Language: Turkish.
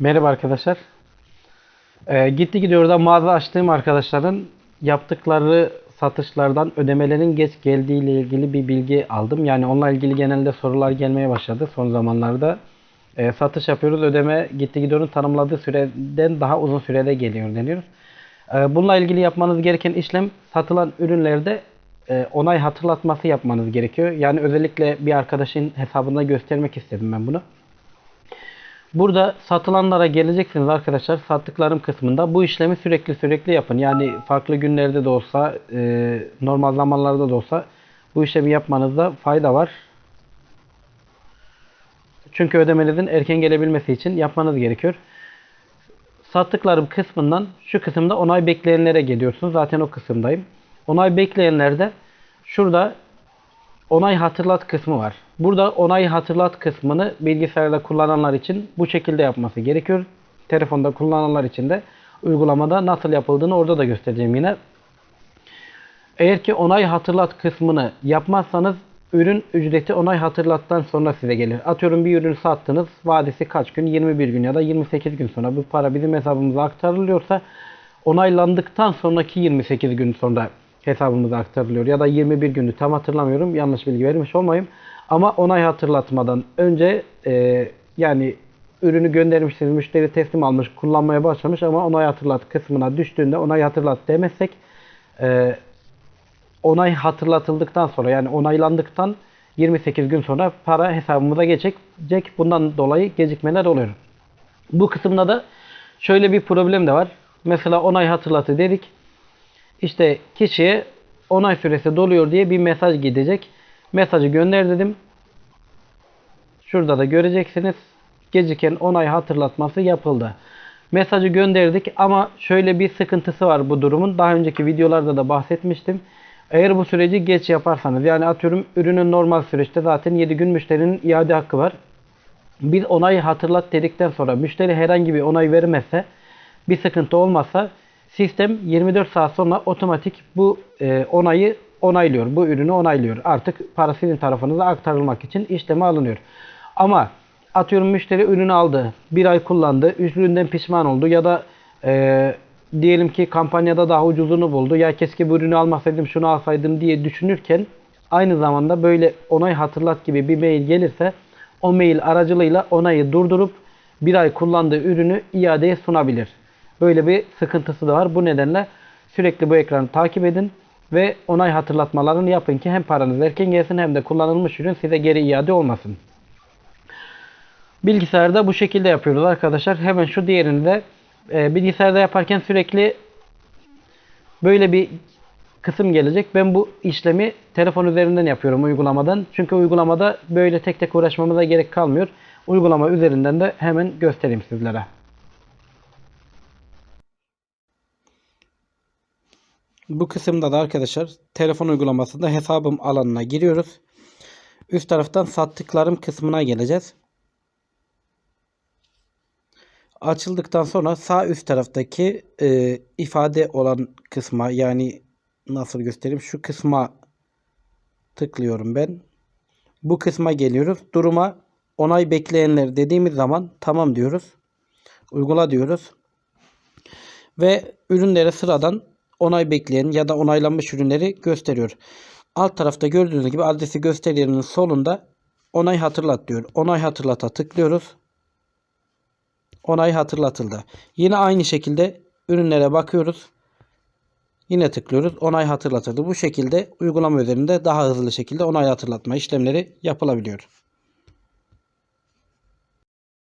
Merhaba arkadaşlar. Ee, gitti gidiyor da mağaza açtığım arkadaşların yaptıkları satışlardan ödemelerin geç geldiği ile ilgili bir bilgi aldım. Yani onunla ilgili genelde sorular gelmeye başladı son zamanlarda. Ee, satış yapıyoruz ödeme gitti gidiyorun tanımladığı süreden daha uzun sürede geliyor deniyor. Ee, bununla ilgili yapmanız gereken işlem satılan ürünlerde e, onay hatırlatması yapmanız gerekiyor. Yani özellikle bir arkadaşın hesabında göstermek istedim ben bunu. Burada satılanlara geleceksiniz arkadaşlar. Sattıklarım kısmında bu işlemi sürekli sürekli yapın. Yani farklı günlerde de olsa, e, normal zamanlarda da olsa bu işlemi yapmanızda fayda var. Çünkü ödemenizin erken gelebilmesi için yapmanız gerekiyor. Sattıklarım kısmından şu kısımda onay bekleyenlere geliyorsunuz. Zaten o kısımdayım. Onay bekleyenlerde şurada onay hatırlat kısmı var. Burada onay hatırlat kısmını bilgisayarda kullananlar için bu şekilde yapması gerekiyor. Telefonda kullananlar için de uygulamada nasıl yapıldığını orada da göstereceğim yine. Eğer ki onay hatırlat kısmını yapmazsanız ürün ücreti onay hatırlattan sonra size gelir. Atıyorum bir ürün sattınız. Vadesi kaç gün? 21 gün ya da 28 gün sonra bu para bizim hesabımıza aktarılıyorsa onaylandıktan sonraki 28 gün sonra hesabımıza aktarılıyor. Ya da 21 günü tam hatırlamıyorum. Yanlış bilgi vermiş olmayayım. Ama onay hatırlatmadan önce e, yani ürünü göndermişsiniz, müşteri teslim almış, kullanmaya başlamış ama onay hatırlat kısmına düştüğünde onay hatırlat demezsek e, onay hatırlatıldıktan sonra yani onaylandıktan 28 gün sonra para hesabımıza geçecek. Bundan dolayı gecikmeler oluyor. Bu kısımda da şöyle bir problem de var. Mesela onay hatırlatı dedik. İşte kişiye onay süresi doluyor diye bir mesaj gidecek. Mesajı gönder dedim. Şurada da göreceksiniz. Geciken onay hatırlatması yapıldı. Mesajı gönderdik ama şöyle bir sıkıntısı var bu durumun. Daha önceki videolarda da bahsetmiştim. Eğer bu süreci geç yaparsanız yani atıyorum ürünün normal süreçte zaten 7 gün müşterinin iade hakkı var. Bir onay hatırlat dedikten sonra müşteri herhangi bir onay vermezse bir sıkıntı olmazsa sistem 24 saat sonra otomatik bu e, onayı onaylıyor. Bu ürünü onaylıyor. Artık para sizin tarafınıza aktarılmak için işleme alınıyor. Ama atıyorum müşteri ürünü aldı. Bir ay kullandı. Üründen pişman oldu ya da e, diyelim ki kampanyada daha ucuzunu buldu. Ya keşke bu ürünü almasaydım şunu alsaydım diye düşünürken aynı zamanda böyle onay hatırlat gibi bir mail gelirse o mail aracılığıyla onayı durdurup bir ay kullandığı ürünü iadeye sunabilir. Böyle bir sıkıntısı da var. Bu nedenle sürekli bu ekranı takip edin ve onay hatırlatmalarını yapın ki hem paranız erken gelsin hem de kullanılmış ürün size geri iade olmasın. Bilgisayarda bu şekilde yapıyoruz arkadaşlar. Hemen şu diğerini de e, bilgisayarda yaparken sürekli böyle bir kısım gelecek. Ben bu işlemi telefon üzerinden yapıyorum uygulamadan. Çünkü uygulamada böyle tek tek uğraşmamıza gerek kalmıyor. Uygulama üzerinden de hemen göstereyim sizlere. Bu kısımda da arkadaşlar telefon uygulamasında hesabım alanına giriyoruz. Üst taraftan sattıklarım kısmına geleceğiz. Açıldıktan sonra sağ üst taraftaki e, ifade olan kısma yani nasıl göstereyim şu kısma tıklıyorum ben. Bu kısma geliyoruz. Duruma onay bekleyenler dediğimiz zaman tamam diyoruz. Uygula diyoruz. Ve ürünlere sıradan onay bekleyen ya da onaylanmış ürünleri gösteriyor. Alt tarafta gördüğünüz gibi adresi gösterinin solunda onay hatırlat diyor. Onay hatırlata tıklıyoruz. Onay hatırlatıldı. Yine aynı şekilde ürünlere bakıyoruz. Yine tıklıyoruz. Onay hatırlatıldı. Bu şekilde uygulama üzerinde daha hızlı şekilde onay hatırlatma işlemleri yapılabiliyor.